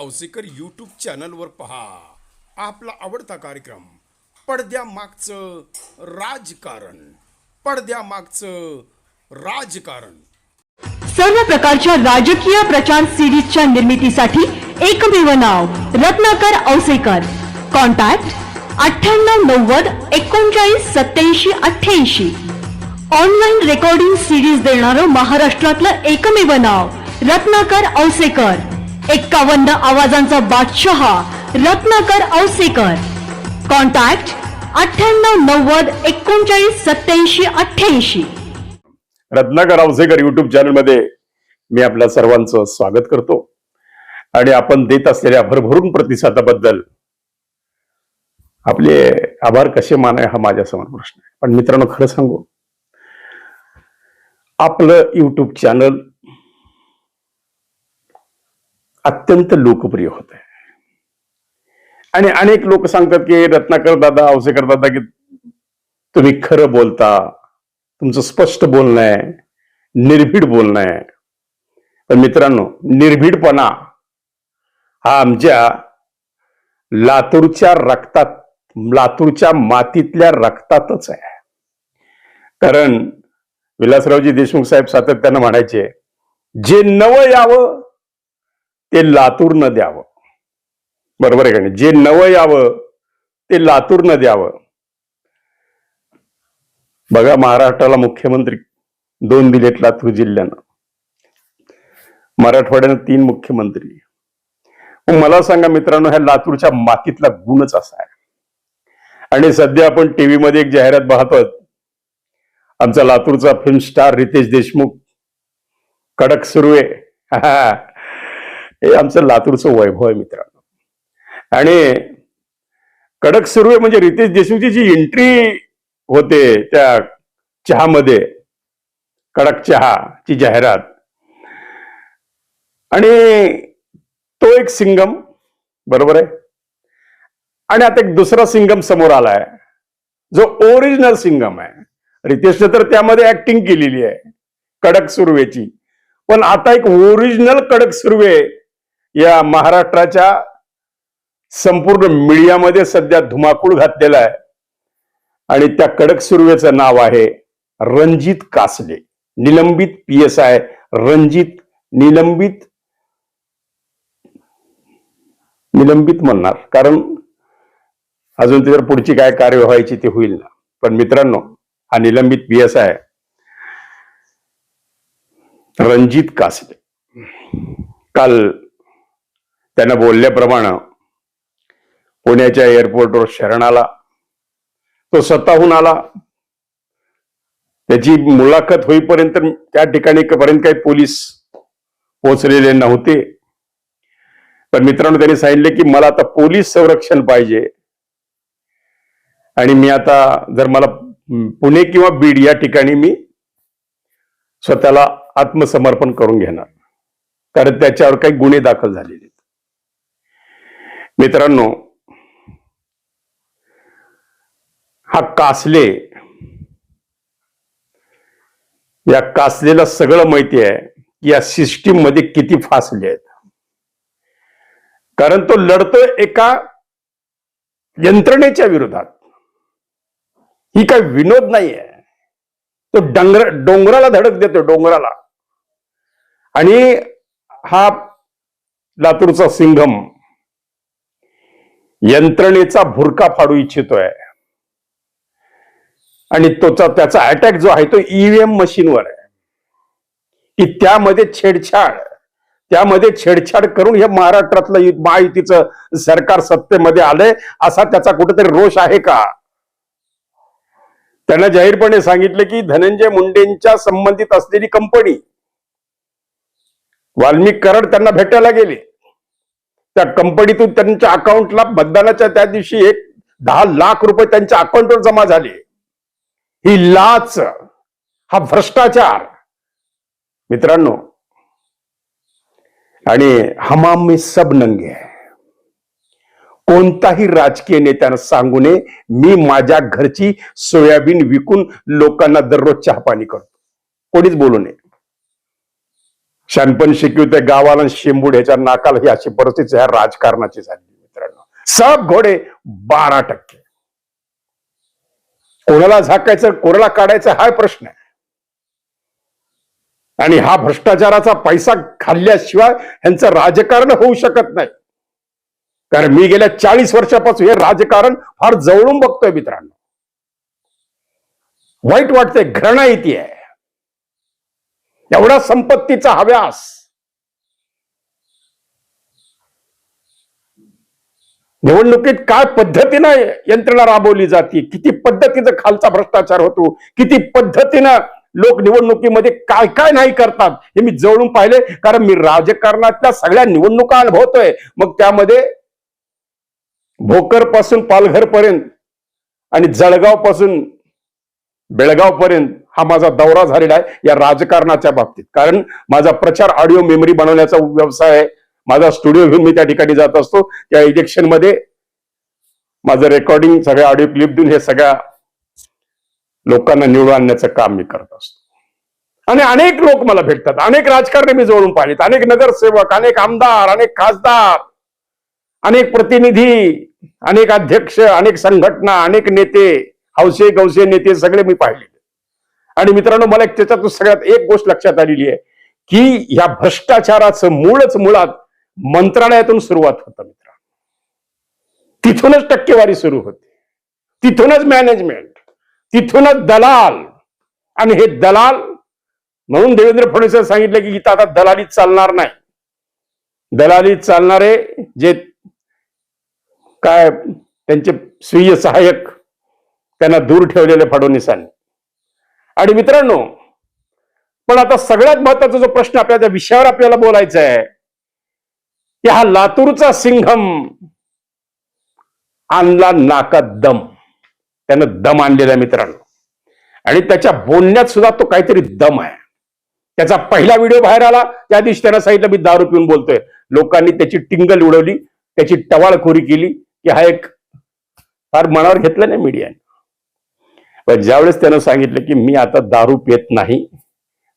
Ausekar YouTube चॅनलवर पहा. आपला आवडता कार्यक्रम पडद्यामागचं राजकारण. पडद्यामागचं राजकारण. सर्व प्रकारच्या राजकीय प्रचार सिरीजच्या निर्मितीसाठी एकमेव नाव रत्नाकर औसेकर कॉन्टॅक्ट अठ्ठ्याण्णव नव्वद एकोणचाळीस सत्याऐंशी अठ्ठ्याऐंशी. ऑनलाईन रेकॉर्डिंग सिरीज देणारं महाराष्ट्रातलं एकमेव नाव रत्नाकर औसेकर एक्कावन्न आवाजांचा बादशहा रत्नाकर औसेकर. कॉन्टॅक्ट अठ्ठ्याण्णव नव्वद एकोणचाळीस सत्याऐंशी अठ्ठ्याऐंशी. रत्नाकर औसेकर युट्यूब चॅनलमध्ये मी आपल्या सर्वांचं स्वागत करतो. आणि आपण देत असलेल्या भरभरून प्रतिसादाबद्दल आपले आभार कसे मानाय हा माझ्यासमोर प्रश्न आहे. पण मित्रांनो खरं सांगू. आपलं युट्यूब चॅनल अत्यंत लोकप्रिय होत. आहे आणि अनेक लोक सांगतात की रत्नाकर दादा औसेकर दादा की तुम्ही खरं बोलता. तुमचं स्पष्ट बोलणं आहे. निर्भीड बोलणं आहे. तर मित्रांनो निर्भीडपणा हा आमच्या लातूरच्या रक्तात लातूरच्या मातीतल्या रक्तातच आहे. कारण विलासरावजी देशमुख साहेब सातत्यानं म्हणायचे जे नवं यावं ते लातूरनं द्यावं. बरोबर आहे का नाही? जे नवं यावं ते लातूरनं द्यावं. बघा महाराष्ट्राला मुख्यमंत्री दोन दिलेत लातूर जिल्ह्यानं. मराठवाड्यानं तीन मुख्यमंत्री. मला सांगा मित्रांनो ह्या लातूरच्या मातीतला गुणच असा आहे. आणि सध्या आपण टीव्ही मध्ये एक जाहिरात पाहतोय आमचा लातूरचा फिल्म स्टार रितेश देशमुख. कडक सुरू आहे. हे आमचं लातूरचं वैभव आहे मित्रांनो. आणि कडक सुरुवे म्हणजे रितेश देशमुखची जी एंट्री होते त्या चहामध्ये कडक चहा ची जाहिरात. आणि तो एक सिंगम बरोबर आहे? आणि आता एक दुसरा सिंगम समोर आलाय. जो ओरिजिनल सिंगम आहे. रितेशने तर त्यामध्ये ऍक्टिंग केलेली आहे कडक सुरवेची. पण आता एक ओरिजिनल कडक सुरवे या महाराष्ट्राच्या संपूर्ण मीडियामध्ये सध्या धुमाकूळ घातलेला आहे. आणि त्या कडक सुरवेचं नाव आहे रणजित कासले निलंबित पी एस आय रणजित निलंबित निलंबित म्हणणार. कारण अजून त्याच्यावर पुढची काय कार्य व्हायची ते होईल ना. पण मित्रांनो हा निलंबित P S I Ranjit Kasle काल त्यांना बोलल्याप्रमाणे पुण्याच्या एअरपोर्टवर शरण आला. तो स्वतःहून आला. त्याची मुलाखत होईपर्यंत त्या ठिकाणी पर्यंत काही पोलीस पोहोचलेले नव्हते. पण मित्रांनो त्यांनी सांगितले की मला आता पोलीस संरक्षण पाहिजे. आणि मी आता जर मला पुणे किंवा बीड या ठिकाणी मी स्वतःला आत्मसमर्पण करून घेणार. कारण त्याच्यावर काही गुन्हे दाखल झालेले मित्रांनो हा कासले या कासलेला सगळं माहिती आहे की या सिस्टीममध्ये किती फासले आहेत. कारण तो लढतोय एका यंत्रणेच्या विरोधात. ही काय विनोद नाही आहे तो डंगर डोंगराला धडक देतो डोंगराला. आणि हा लातूरचा सिंघम यंत्रणेचा भुरका फाडू इच्छितोय. आणि तोचा त्याचा अटॅक जो आहे तो ईव्हीएम मशीनवर आहे. की त्यामध्ये छेडछाड त्यामध्ये छेडछाड करून हे महाराष्ट्रातलं महायुतीचं सरकार सत्तेमध्ये आलंय असा त्याचा कुठेतरी रोष आहे का? त्यांना जाहीरपणे सांगितलं की धनंजय मुंडेंच्या संबंधित असलेली कंपनी वाल्मिक कराड त्यांना भेटायला गेले. त्या कंपनीतून त्यांच्या अकाउंटला मतदानाच्या त्या दिवशी एक दहा लाख रुपये त्यांच्या अकाउंटवर जमा झाले. ही लाच हा भ्रष्टाचार. मित्रांनो आणि हमाम सब नंगे कोणताही राजकीय नेत्यानं सांगू नये मी माझ्या घरची सोयाबीन विकून लोकांना दररोज चहा पाणी करतो. कोणीच बोलू नये. शनपण शिकवी ते गावाला शेंबूड ह्याच्या नाकाला ही अशी परिस्थिती ह्या राजकारणाची झाली मित्रांनो. सब घोडे बारा टक्के. कोणाला झाकायचं कोणाला काढायचं हा प्रश्न आहे. आणि हा भ्रष्टाचाराचा पैसा खाल्ल्याशिवाय ह्यांचं राजकारण होऊ शकत नाही. कारण मी गेल्या चाळीस वर्षापासून हे राजकारण फार जवळून बघतोय मित्रांनो. वाईट वाटतंय घृणा येते आहे. एवढा संपत्तीचा हव्यास. निवडणुकीत काय पद्धतीनं यंत्रणा राबवली जाते? किती पद्धतीचा खालचा भ्रष्टाचार होतो? किती पद्धतीनं लोक निवडणुकीमध्ये काय काय नाही करतात? हे मी जवळून पाहिले कारण मी राजकारणातल्या सगळ्या निवडणुका अनुभवतोय. मग त्यामध्ये भोकरपासून पालघर पर्यंत आणि जळगावपासून बेळगाव पर्यंत हा माझा दौरा झालेला आहे या राजकारणाच्या बाबतीत. कारण माझा प्रचार ऑडिओ मेमरी बनवण्याचा व्यवसाय आहे. माझा स्टुडिओ घेऊन मी त्या ठिकाणी जात असतो. त्या इलेक्शनमध्ये माझं रेकॉर्डिंग सगळ्या ऑडिओ क्लिप देऊन हे सगळ्या लोकांना निवडून आणण्याचं काम मी करत असतो. आणि अनेक लोक मला भेटतात. अनेक राजकारणी मी जवळून पाहिलेत. अनेक नगरसेवक अनेक आमदार अनेक खासदार अनेक प्रतिनिधी अनेक अध्यक्ष अनेक संघटना अनेक नेते हौसे गौसे नेते सगळे मी पाहिले. आणि मित्रांनो मला एक त्याच्यातून सगळ्यात एक गोष्ट लक्षात आलेली आहे की ह्या भ्रष्टाचाराचं मूळच मुळात मंत्रालयातून सुरुवात होतं मित्र तिथूनच टक्केवारी सुरू होते. तिथूनच मॅनेजमेंट तिथूनच दलाल. आणि हे दलाल म्हणून देवेंद्र फडणवीस सांगितलं की इथं आता दलाली चालणार नाही. दलाली चालणारे जे काय त्यांचे स्वीय सहाय्यक त्यांना दूर ठेवलेले फडणवीसांनी. आणि मित्रांनो पण आता सगळ्यात महत्त्वाचा जो प्रश्न आपल्या त्या विषयावर आपल्याला बोलायचा आहे की हा लातूरचा सिंघम आणला नाकात दम. त्यानं दम आणलेला आहे मित्रांनो. आणि त्याच्या बोलण्यात सुद्धा तो काहीतरी दम आहे. त्याचा पहिला व्हिडिओ बाहेर आला त्या दिवशी त्यानं सांगितलं मी दारू पिऊन बोलतोय. लोकांनी त्याची टिंगल उडवली त्याची टवाळखोरी केली की हा एक फार मनावर घेतला नाही मीडियाने. पण ज्यावेळेस त्यानं सांगितलं की मी आता दारू पियत नाही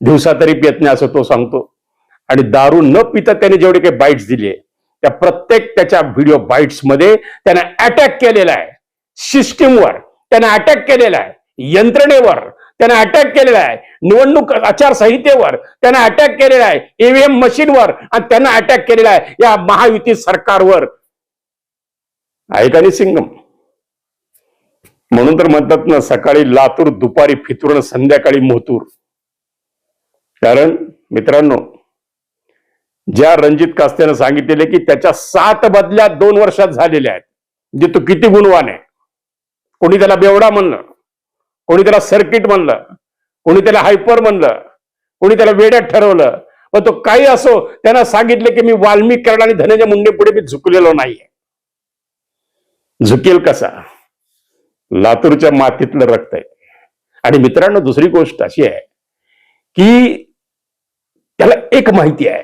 दिवसा तरी पियत नाही असं तो सांगतो. आणि दारू न पिता त्याने जेवढे काही बाईट्स दिले त्या प्रत्येक त्याच्या व्हिडिओ बाईट्समध्ये त्याने अटॅक केलेला आहे. सिस्टीमवर त्याने अटॅक केलेला आहे. यंत्रणेवर त्याने अटॅक केलेला आहे. निवडणूक आचारसंहितेवर त्याने अटॅक केलेला आहे. ईव्हीएम मशीनवर आणि त्यानं अटॅक केलेला आहे. या महायुती सरकारवर. ऐकाने सिंगम म्हणून तर म्हणतात ना सकाळी लातूर दुपारी फितूर संध्याकाळी मोतूर कारण मित्रांनो ज्या रणजित कास्त्यानं सांगितलेले की त्याच्या सात बदल्या दोन वर्षात झालेल्या आहेत म्हणजे तो किती गुणवान आहे. कोणी त्याला बेवडा म्हणलं कोणी त्याला सर्किट म्हणलं कोणी त्याला हायपर म्हणलं कोणी त्याला वेड्यात ठरवलं पण तो काही असो त्यांना सांगितलं की मी वाल्मिक करण आणि धनंजय मुंडे पुढे मी झुकलेलो नाहीये. झुकेल कसा? लातूरच्या मातीतलं रक्त आहे. आणि मित्रांनो दुसरी गोष्ट अशी आहे की त्याला एक माहिती आहे.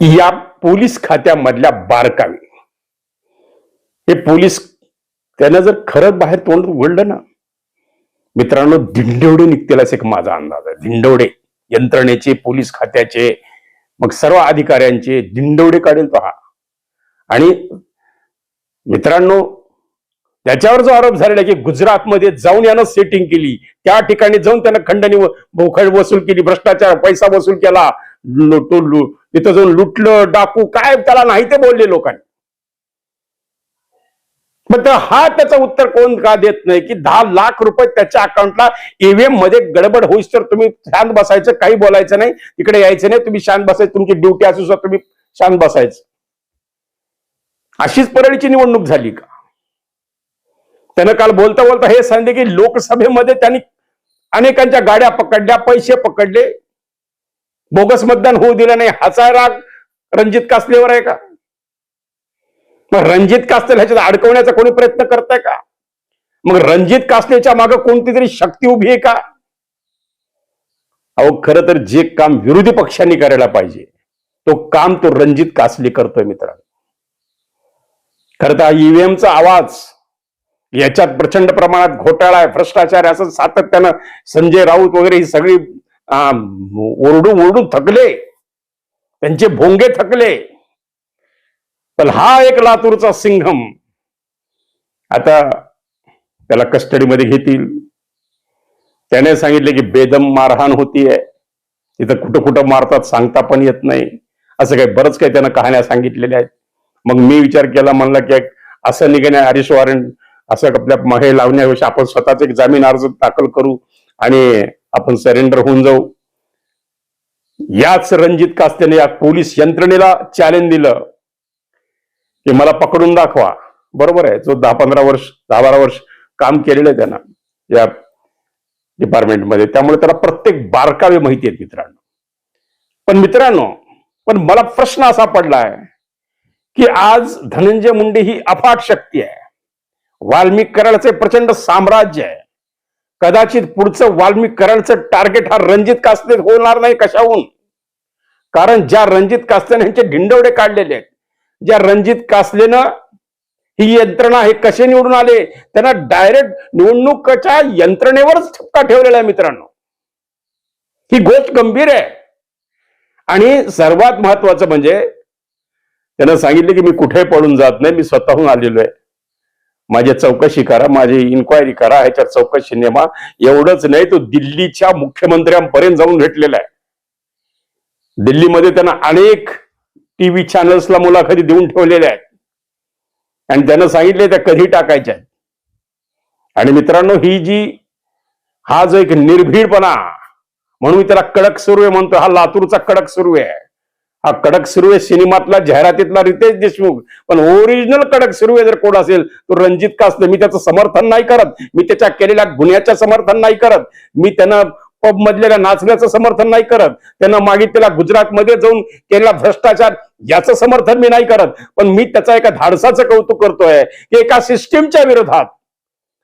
की या पोलीस खात्यामधल्या बारकावे. हे पोलीस त्यानं जर खरंच बाहेर तोंड उघडलं ना मित्रांनो दिंडवडे निघतील एक माझा अंदाज आहे. दिंडवडे यंत्रणेचे पोलीस खात्याचे मग सर्व अधिकाऱ्यांचे दिंडवडे काढेल तो हा आणि मित्रांनो त्याच्यावर जो आरोप झालेला की गुजरातमध्ये जाऊन यानं सेटिंग केली त्या ठिकाणी जाऊन त्यानं खंडणी बोखड वसूल केली भ्रष्टाचार पैसा वसूल केला लुटो लु- तिथं जाऊन लुटलं डाकू काय त्याला नाही ते बोलले लोकांनी. पण तर हा त्याचं उत्तर कोण का देत नाही की दहा लाख रुपये त्याच्या अकाउंटला ईव्हीएममध्ये गडबड होईस तर तुम्ही शांत बसायचं काही बोलायचं नाही तिकडे यायचं नाही तुम्ही शांत बसायचं तुमची ड्युटी असू तुम्ही शांत बसायचं. अशीच परळीची निवडणूक झाली का? त्यानं काल बोलता बोलता हे सांगितले की लोकसभेमध्ये त्यांनी अनेकांच्या गाड्या पकडल्या पैसे पकडले. बोगस मतदान होऊ दिलं नाही. हाचा राग रणजित कासलेवर आहे का? मग रणजित कासले ह्याच्यात अडकवण्याचा कोणी प्रयत्न करताय का? मग रणजित कासलेच्या मागे कोणती तरी शक्ती उभी आहे का? अहो खरं तर जे काम विरोधी पक्षांनी करायला पाहिजे तो काम तो रणजित कासले करतोय मित्रांनो. खरं तर ईव्हीएमचा आवाज याच्यात प्रचंड प्रमाणात घोटाळा आहे भ्रष्टाचार असं सातत्यानं संजय राऊत वगैरे ही सगळी ओरडून ओरडून थकले. त्यांचे भोंगे थकले. पण हा एक लातूरचा सिंघम आता त्याला कस्टडीमध्ये घेतील. त्याने सांगितले की बेदम मारहाण होतीये. तिथं कुठं कुठं मारतात सांगता पण येत नाही. असं काही बरंच काही त्यानं कहाण्या सांगितलेल्या आहेत. मग मी विचार केला म्हणला की असं निघण्या हरीश वॉरंट असं आपल्या हे लावण्यापेक्षा आपण स्वतःच एक जामीन अर्ज दाखल करू आणि आपण सरेंडर होऊन जाऊ. याच रणजित कास्तेने या पोलीस यंत्रणेला चॅलेंज दिलं. की मला पकडून दाखवा. बरोबर आहे. जो दहा पंधरा वर्ष दहा बारा वर्ष काम केलेलं आहे त्यांना या डिपार्टमेंटमध्ये त्यामुळे त्याला प्रत्येक बारकावे माहिती आहेत मित्रांनो. पण मित्रांनो पण मला प्रश्न असा पडलाय की आज धनंजय मुंडे ही अफाट शक्ती आहे. वाल्मिक कराडचे प्रचंड साम्राज्य आहे. कदाचित पुढचं वाल्मिक कराडचं टार्गेट हा रणजित कास्ते होणार नाही कशाहून? कारण ज्या रणजित कास्तेने यांचे ढिंडवडे काढलेले आहेत ज्या रणजित कासलेनं ही यंत्रणा हे कसे निवडून आले त्यांना डायरेक्ट निवडणुकीच्या यंत्रणेवरच ठपका ठेवलेला आहे मित्रांनो. ही गोष्ट गंभीर आहे. आणि सर्वात महत्वाचं म्हणजे त्यांना सांगितलं की मी कुठे पडून जात नाही मी स्वतःहून आलेलो आहे. माझी चौकशी करा माझी इन्क्वायरी करा ह्याच्यात चौकशी नेमा. एवढंच नाही तो दिल्लीच्या मुख्यमंत्र्यांपर्यंत जाऊन भेटलेला आहे. दिल्लीमध्ये त्यांना अनेक टीव्ही चॅनल्सला मुलाखती देऊन ठेवलेल्या आहेत. आणि त्यांना सांगितले त्या कधी टाकायच्या आहेत. आणि मित्रांनो ही जी हा जो एक निर्भीडपणा म्हणून मी त्याला कडक सुरू आहे म्हणतो हा लातूरचा कडक सुरू आहे. हा कडक सुरू सिनेमातला जाहिरातीतला रितेश देशमुख. पण ओरिजिनल कडक सुरू जर कोण असेल तो रणजित कासले मी त्याचं समर्थन नाही करत. मी त्याच्या केलेल्या गुन्ह्याचं समर्थन नाही करत. मी त्यानं पब मधलेल्या नाचण्याचं समर्थन नाही करत. त्यांना मागितलेला गुजरातमध्ये जाऊन केलेला भ्रष्टाचार याचं समर्थन मी नाही करत. पण मी त्याचा एका धाडसाचं कौतुक करतोय की एका सिस्टीमच्या विरोधात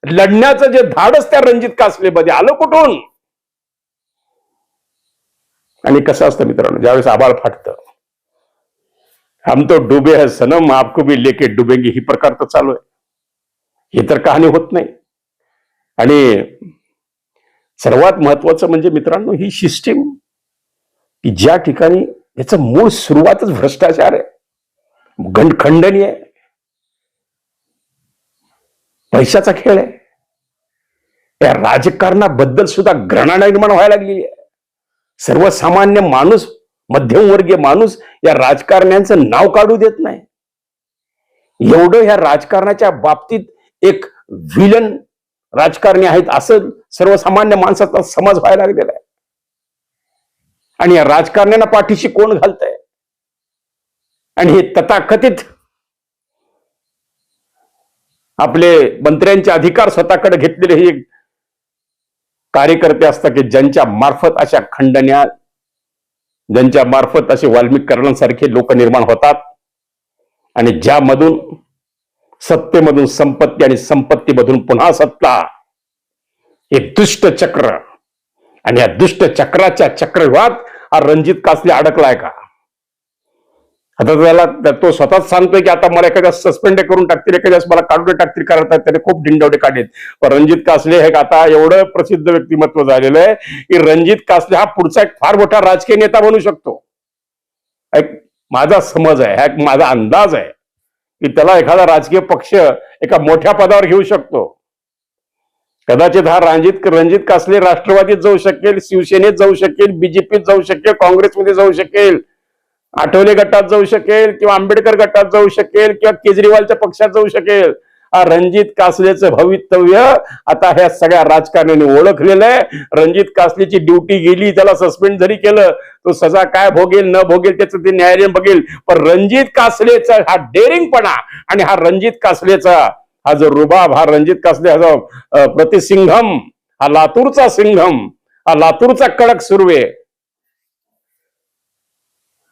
लढण्याचं जे धाडस त्या रणजित कासलेमध्ये आलं कुठून? आणि कसं असतं मित्रांनो? ज्यावेळेस आबाळ फाटतं. हम तो डुबे हैं सनम आपको भी लेके डुबेंगे ही प्रकार तर चालू आहे हे तर कहाणी होत नाही। आणि सर्वात महत्वाचं म्हणजे मित्रांनो ही सिस्टीम की ज्या ठिकाणी याचं मूळ सुरुवातच भ्रष्टाचार आहे गंड खंडनीय आहे पैशाचा खेळ आहे त्या राजकारणाबद्दल सुद्धा घृणा निर्माण व्हायला लागलेली आहे. सर्वसामान्य माणूस मध्यमवर्गीय माणूस या राजकारण्यांचं नाव काढू देत नाही. एवढं ह्या राजकारणाच्या बाबतीत एक विलन राजकारणी आहेत असं सर्वसामान्य माणसाचा समज व्हायला लागलेला आहे. आणि या राजकारण्यांना पाठीशी कोण घालतंय? आणि हे तथाकथित आपले मंत्र्यांचे अधिकार स्वतःकडे घेतलेले हे कार्यकर्ते असतात की ज्यांच्या मार्फत अशा खंडण्या ज्यांच्या मार्फत असे वाल्मिकरणांसारखे लोक निर्माण होतात. आणि ज्यामधून सत्तेमधून संपत्ती आणि संपत्तीमधून पुन्हा सत्ता हे दुष्ट चक्र. आणि या दुष्ट चक्राच्या चक्रव्यूहात हा रणजित कासले अडकलाय का? आता त्याला तो स्वतःच सांगतोय की आता मला एखाद्या सस्पेंड करून टाकतील एखाद्या मला काढून टाकतील कारण त्याने खूप डिंडवडे काढलेत. पण रणजित कासले हे आता एवढं प्रसिद्ध व्यक्तिमत्व झालेलं आहे की रणजित कासले हा पुढचा एक फार मोठा राजकीय नेता बनू शकतो. एक माझा समज आहे हा एक माझा अंदाज आहे की त्याला एखादा राजकीय पक्ष एका मोठ्या पदावर घेऊ शकतो. कदाचित हा रणजित रणजित कासले राष्ट्रवादीत जाऊ शकेल शिवसेनेत जाऊ शकेल बीजेपीत जाऊ शकेल काँग्रेसमध्ये जाऊ शकेल. आठवले गटात जाऊ शकेल किंवा आंबेडकर गटात जाऊ शकेल किंवा केजरीवालच्या पक्षात जाऊ शकेल. हा रणजित कासलेचं भवितव्य आता ह्या सगळ्या राजकारण्याने ओळखलेलं आहे. रणजित कासलेची ड्युटी गेली त्याला सस्पेंड जरी केलं तो सजा काय भोगेल न भोगेल त्याचं ते न्यायालय बघेल. पण रणजित कासलेचा हा डेअरिंगपणा आणि हा रणजित कासलेचा हा जो रुबाब हा रणजित कासले हा जो प्रतिसिंघम हा लातूरचा सिंघम हा लातूरचा कडक सुरवे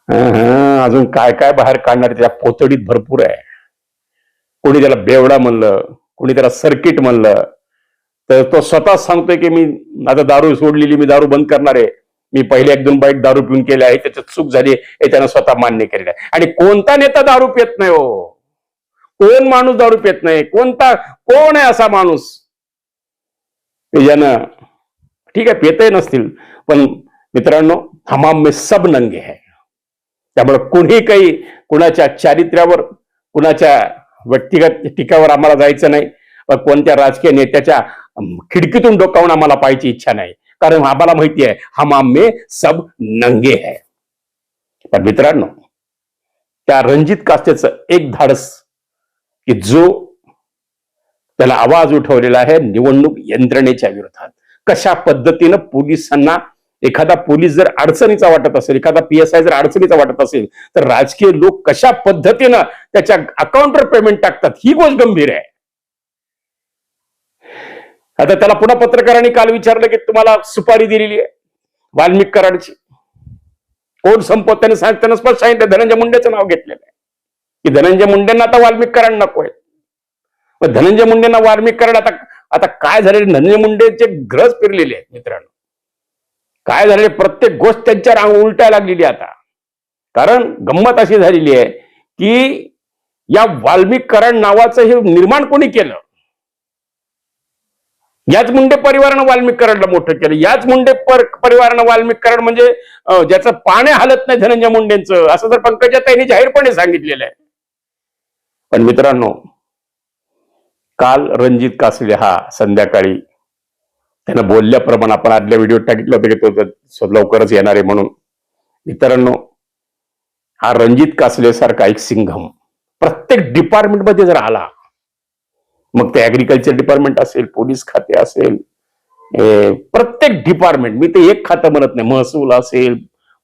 अजून काय काय बाहेर काढणार त्याच्या पोतडीत भरपूर आहे. कोणी त्याला बेवडा म्हणलं कोणी त्याला सर्किट म्हणलं तर तो स्वतः सांगतोय की मी आता दारू सोडलेली मी दारू बंद करणार आहे. मी पहिले एक दोन बाईट दारू पिऊन केले आहे त्याच्यात चूक झाली हे त्यानं स्वतः मान्य केलेलं आहे. आणि कोणता नेता दारू पित नाही हो? कोण माणूस दारू पित नाही? कोणता कोण आहे असा माणूस? ज्यानं ठीक आहे पेतही नसतील पण मित्रांनो हमाम में सब नंगे है. त्यामुळे कुणी काही कुणाच्या चारित्र्यावर कुणाच्या व्यक्तिगत टीकावर आम्हाला जायचं नाही. व कोणत्या राजकीय नेत्याच्या खिडकीतून डोकावून आम्हाला पाहायची इच्छा नाही. कारण आम्हाला माहिती आहे हा मामे सब नंगे है. पण मित्रांनो त्या रणजित कास्तेचं एक धाडस की जो त्याला आवाज उठवलेला आहे निवडणूक यंत्रणेच्या विरोधात. कशा पद्धतीनं पोलिसांना एखादा पोलीस जर अडचणीचा वाटत असेल एखादा पी एस आय जर अडचणीचा वाटत असेल तर राजकीय लोक कशा पद्धतीनं त्याच्या अकाउंटवर पेमेंट टाकतात ही गोष्ट गंभीर आहे. आता त्याला पुन्हा पत्रकारांनी काल विचारलं की तुम्हाला सुपारी दिलेली आहे वाल्मिक कराडची. कोण संपत त्याने सांग स्पष्ट सांगितलं धनंजय मुंडेचं नाव घेतलेलं आहे. की धनंजय मुंडेंना आता वाल्मिक कराड नको आहे. धनंजय मुंडेंना वाल्मिक कराड आता आता काय झाले धनंजय मुंडेचे ग्रज फिरलेले आहेत मित्रांनो. काय झालेले प्रत्येक गोष्ट त्यांच्या रांग उलटाय लागलेली आता. कारण गंमत अशी झालेली आहे की या वाल्मिकरण नावाचं हे निर्माण कोणी केलं? याच मुंडे परिवारानं वाल्मिकरणला मोठं केलं. याच मुंडे पर परिवारानं वाल्मिकरण म्हणजे ज्याचं पाणी हालत नाही धनंजय मुंडेंचं. असं तर त्यांनी जाहीरपणे सांगितलेलं आहे. पण मित्रांनो काल रणजित कासले हा संध्याकाळी त्यानं बोलल्याप्रमाणे आपण आदल्या व्हिडिओ टाकितलं होतं की तो लवकरच येणार आहे म्हणून. मित्रांनो हा रणजित कासले सारखा एक सिंघम. प्रत्येक डिपार्टमेंटमध्ये जर आला मग ते ऍग्रिकल्चर डिपार्टमेंट असेल पोलीस खाते असेल प्रत्येक डिपार्टमेंट मी ते एक खातं म्हणत नाही महसूल असेल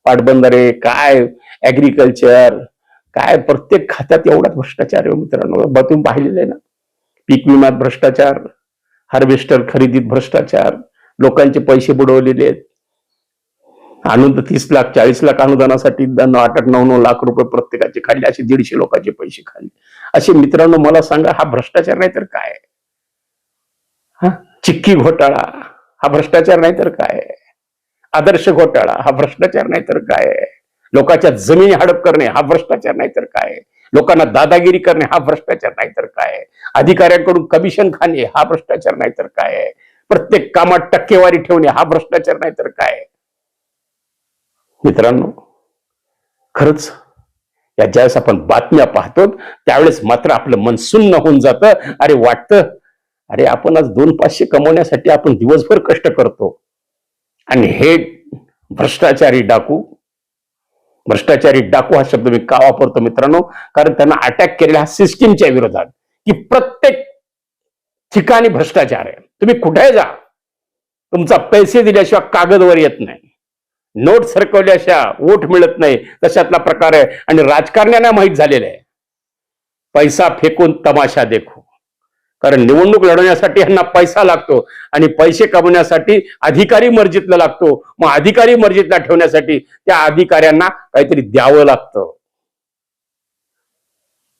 पाटबंधारे काय ऍग्रिकल्चर काय प्रत्येक खात्यात एवढाच भ्रष्टाचार आहे हो मित्रांनो. ब- तुम्ही पाहिलेलं आहे ना? पीक विम्यात भ्रष्टाचार हार्वेस्टर खरेदीत भ्रष्टाचार लोकांचे पैसे बुडवलेले आहेत. आणून तर तीस लाख चाळीस लाख अनुदानासाठी आठ आठ नऊ नऊ लाख रुपये प्रत्येकाचे खाल्ले असे दीडशे लोकांचे पैसे खाल्ले. असे मित्रांनो मला सांगा हा भ्रष्टाचार नाही तर काय? हा? चिक्की घोटाळा हा भ्रष्टाचार नाही तर काय? आदर्श घोटाळा हा भ्रष्टाचार नाही तर काय? लोकांच्या जमिनी हडप करणे हा भ्रष्टाचार नाही तर काय? लोकांना दादागिरी करणे हा भ्रष्टाचार नाही तर काय अधिकाऱ्यांकडून कमिशन खाणे हा भ्रष्टाचार नाही तर काय प्रत्येक कामात टक्केवारी ठेवणे हा भ्रष्टाचार नाही तर काय मित्रांनो खरंच या ज्यावेळेस आपण बातम्या पाहतो त्यावेळेस मात्र आपलं मन सुन्न होऊन जातं. अरे वाटतं अरे आपण आज दोन पाचशे कमवण्यासाठी आपण दिवसभर कष्ट करतो. आणि हे भ्रष्टाचारी डाकू भ्रष्टाचारी डाकू हा शब्द मी का वापरतो मित्रांनो? कारण त्यांना अटॅक केलेला हा सिस्टीमच्या विरोधात की प्रत्येक ठिकाणी भ्रष्टाचार आहे. तुम्ही कुठे जा. तुमचा पैसे दिल्याशिवाय कागदवर येत नाही. नोट सरकवल्याशिवाय वोट मिळत नाही. तशातला प्रकार आहे. आणि राजकारण्यांना माहीत झालेलं आहे. पैसा फेकून तमाशा देखू. कारण निवडणूक लढवण्यासाठी यांना पैसा लागतो आणि पैसे कमवण्यासाठी अधिकारी मर्जीतला लागतो. मग अधिकारी मर्जीतला ठेवण्यासाठी त्या अधिकाऱ्यांना काहीतरी द्यावं लागतं.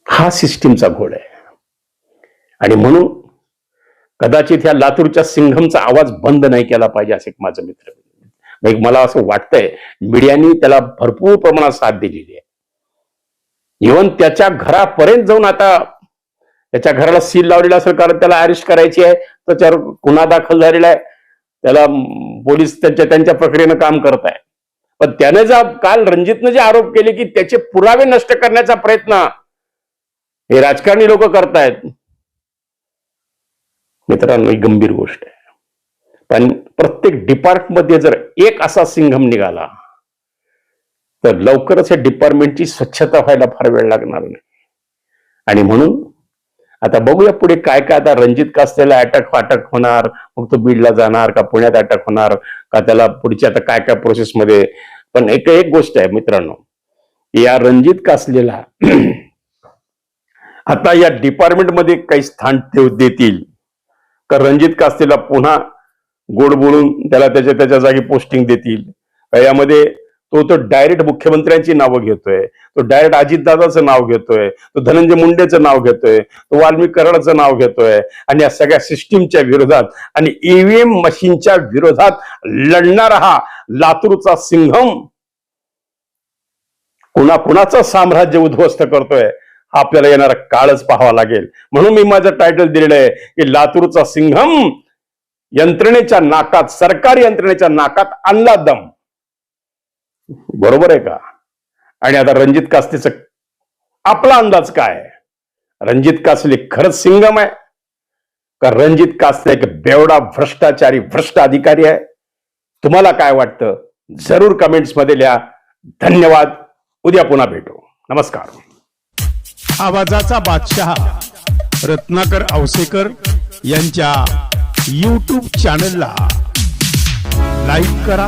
हा सिस्टीमचा घोड आहे. आणि म्हणून कदाचित ह्या लातूरच्या सिंघमचा आवाज बंद नाही केला पाहिजे असे माझं मित्र मला असं वाटतंय मीडियानी त्याला भरपूर प्रमाणात साथ दिलेली आहे. इव्हन त्याच्या घरापर्यंत जाऊन आता त्याच्या घराला सील लावलेला असेल कारण त्याला अरेस्ट करायची आहे त्याच्यावर गुन्हा दाखल झालेला आहे. त्याला पोलीस त्यांच्या त्यांच्या प्रक्रियेनं काम करत आहे. पण त्याने जा काल रणजितनं जे आरोप केले की त्याचे पुरावे नष्ट करण्याचा प्रयत्न हे राजकारणी लोक करतायत. मित्रांनो ही गंभीर गोष्ट आहे. पण प्रत्येक डिपार्टमध्ये जर एक असा सिंघम निघाला तर लवकरच या डिपार्टमेंटची स्वच्छता व्हायला फार वेळ लागणार नाही. आणि म्हणून आता बघूया पुढे काय काय आता रणजित कास्तेला अटक फाटक होणार मग तो बीडला जाणार का पुण्यात अटक होणार का त्याला पुढची आता काय काय प्रोसेसमध्ये पण एक एक गोष्ट आहे मित्रांनो या रणजित कासलेला आता या डिपार्टमेंटमध्ये काही स्थान ठेव देतील. का रणजित कास्तेला पुन्हा गोड बोलून त्याला त्याच्या त्याच्या जागी पोस्टिंग देतील. यामध्ये तो तो डायरेक्ट मुख्यमंत्र्यांची नावं घेतोय. तो डायरेक्ट अजितदादाचं नाव घेतोय. तो धनंजय मुंडेचं नाव घेतोय. तो वाल्मिक कराडाचं नाव घेतोय. आणि या सगळ्या सिस्टीमच्या विरोधात आणि ईव्हीएम मशीनच्या विरोधात लढणारा हा लातूरचा सिंघम कुणा कुणाचं साम्राज्य उद्ध्वस्त करतोय हा आपल्याला येणारा काळच पाहावा लागेल. म्हणून मी माझं टायटल दिलेलं आहे की लातूरचा सिंघम यंत्रणेच्या नाकात सरकारी यंत्रणेच्या नाकात आणला दम. बरोबर आहे का? आणि आता रणजित कास्तेच आपला अंदाज काय रणजित कासले खरंच सिंगम आहे? का रणजित कासले एक बेवडा भ्रष्टाचारी भ्रष्ट अधिकारी आहे? तुम्हाला काय वाटतं? जरूर कमेंट्समध्ये लिहा. धन्यवाद. उद्या पुन्हा भेटू. नमस्कार. आवाजाचा बादशहा रत्नाकर औसेकर यांच्या यूट्यूब चॅनलला लाईक करा.